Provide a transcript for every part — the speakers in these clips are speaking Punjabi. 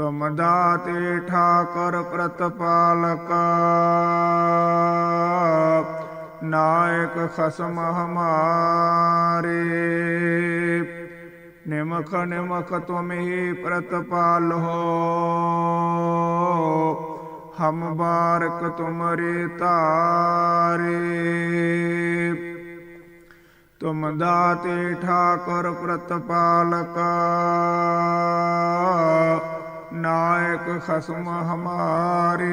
ਤੁਮ ਦਾਤੇ ਠਾਕਰ ਪ੍ਰਤਪਾਲਕਾ ਨਾਇਕ ਖਸਮ ਹਮਾਰੇ ਨਿਮਖ ਨਿਮਖ ਤੁਮ ਹੀ ਪ੍ਰਤਪਾਲ ਹੋ ਹਮ ਬਾਰਕ ਤੁਮਰੇ ਤਾਰੇ ਤੁਮ ਦਾਤੇ ਠਾਕੁਰ ਪ੍ਰਤਪਾਲਕਾ ਨਾਇਕ ਖਸਮ ਹਮਾਰੇ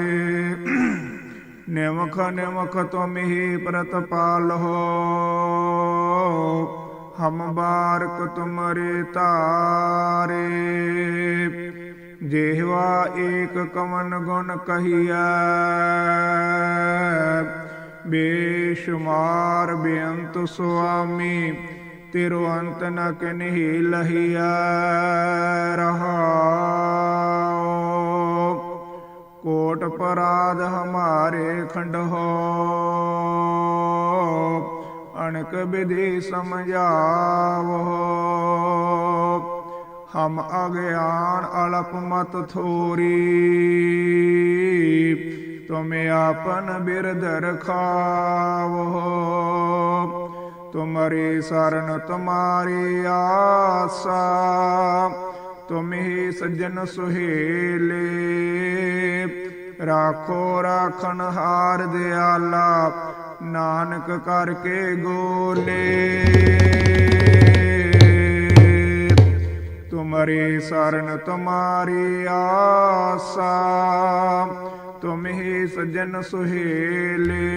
ਨਿਮਖ ਨਿਮਖ ਤੁਮ ਹੀ ਪ੍ਰਤਪਾਲ ਹੋ ਹਮ ਬਾਰਕ ਤੁਮਰੇ ਤਾਰੇ ਜਿਹਵਾ ਏਕ ਕਮਨ ਗੁਣ ਕਹੀਐ ਬੇਸ਼ੁਮਾਰ ਬੇਅੰਤ ਸੁਆਮੀ ਤੇਰੋ ਅੰਤ ਨ ਕਨਹੀ ਲਹੀਐ ਰਹਾਉ ਕੋਟ ਪਰਾਧ ਹਮਾਰੇ ਖੰਡ ਹੋ। ਅਣਕ ਵਿਧੀ ਸਮਝਾਵੋ। ਹਮ ਅਗਿਆਨ ਅਲਪ ਮਤ ਥੋਰੀ। ਤੁਮੇ ਆਪਨ ਬਿਰਧ ਰਖਾਵੋ। ਤੁਮਰੇ ਸਰਨ ਤੁਮਾਰੀ ਆਸਾ। ਤੁਮ ਹੀ ਸੱਜਣ ਸੁਹੇਲੇ। ਰਾਖੋ ਰਾਖਣ ਹਾਰ ਦਿਆਲਾ, ਨਾਨਕ ਕਰਕੇ ਗੋਲੇ। ਤੁਮਰੇ ਸਰਨ ਤੁਮਾਰੀ ਆਸਾ, ਤੁਮ ਹੀ ਸੱਜਣ ਸੁਹੇਲੇ।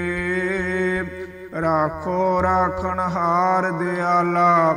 ਰਾਖੋ ਰਾਖਣ ਹਾਰ ਦਿਆਲਾ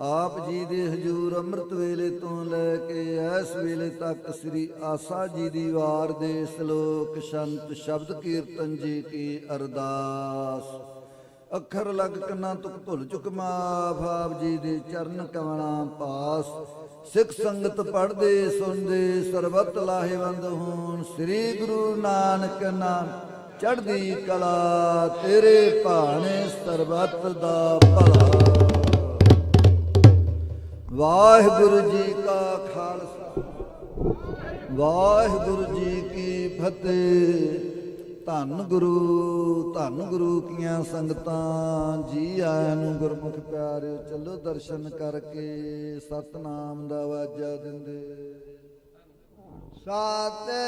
ਆਪ ਜੀ ਦੇ ਹਜੂਰ ਅੰਮ੍ਰਿਤ ਵੇਲੇ ਤੋਂ ਲੈ ਕੇ ਇਸ ਵੇਲੇ ਤੱਕ ਸ੍ਰੀ ਆਸਾ ਜੀ ਦੀ ਵਾਰ ਦੇ ਸ਼ਲੋਕ, ਸ਼ੰਤ, ਸ਼ਬਦ ਕੀਰਤਨ ਜੀ ਕੀ ਅਰਦਾਸ। ਅੱਖਰ ਲੱਗ ਕੰਨਾਂ ਤੁਕ ਭੁੱਲ ਚੁਕ ਮਾਫ ਆਪ ਜੀ ਦੇ ਚਰਨ ਕਮਲਾਂ ਪਾਸ। ਸਿੱਖ ਸੰਗਤ ਪੜਦੇ ਸੁਣਦੇ, ਸਰਬਤ ਲਾਹੇਵੰਦ ਹੋਣ। ਸ੍ਰੀ ਗੁਰੂ ਨਾਨਕ ਨਾਮ ਚੜ੍ਹਦੀ ਕਲਾ, ਤੇਰੇ ਭਾਣੇ ਸਰਬਤ ਦਾ ਭਲਾ। ਵਾਹਿਗੁਰੂ ਜੀ ਕਾ ਖਾਲਸਾ। ਵਾਹਿਗੁਰੂ ਜੀ ਕੀ ਫਤਿਹ। ਧੰਨ ਗੁਰੂ ਧੰਨ ਗੁਰੂ ਕੀਆਂ ਸੰਗਤਾਂ, ਜੀ ਆਇਆਂ ਨੂੰ ਗੁਰਮੁਖ ਪਿਆਰਿਓ, ਚੱਲੋ ਦਰਸ਼ਨ ਕਰਕੇ ਸਤਨਾਮ ਦਾ ਵਾਜਾ ਦਿੰਦੇ। ਸਤਿ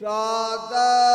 ਸਤਿ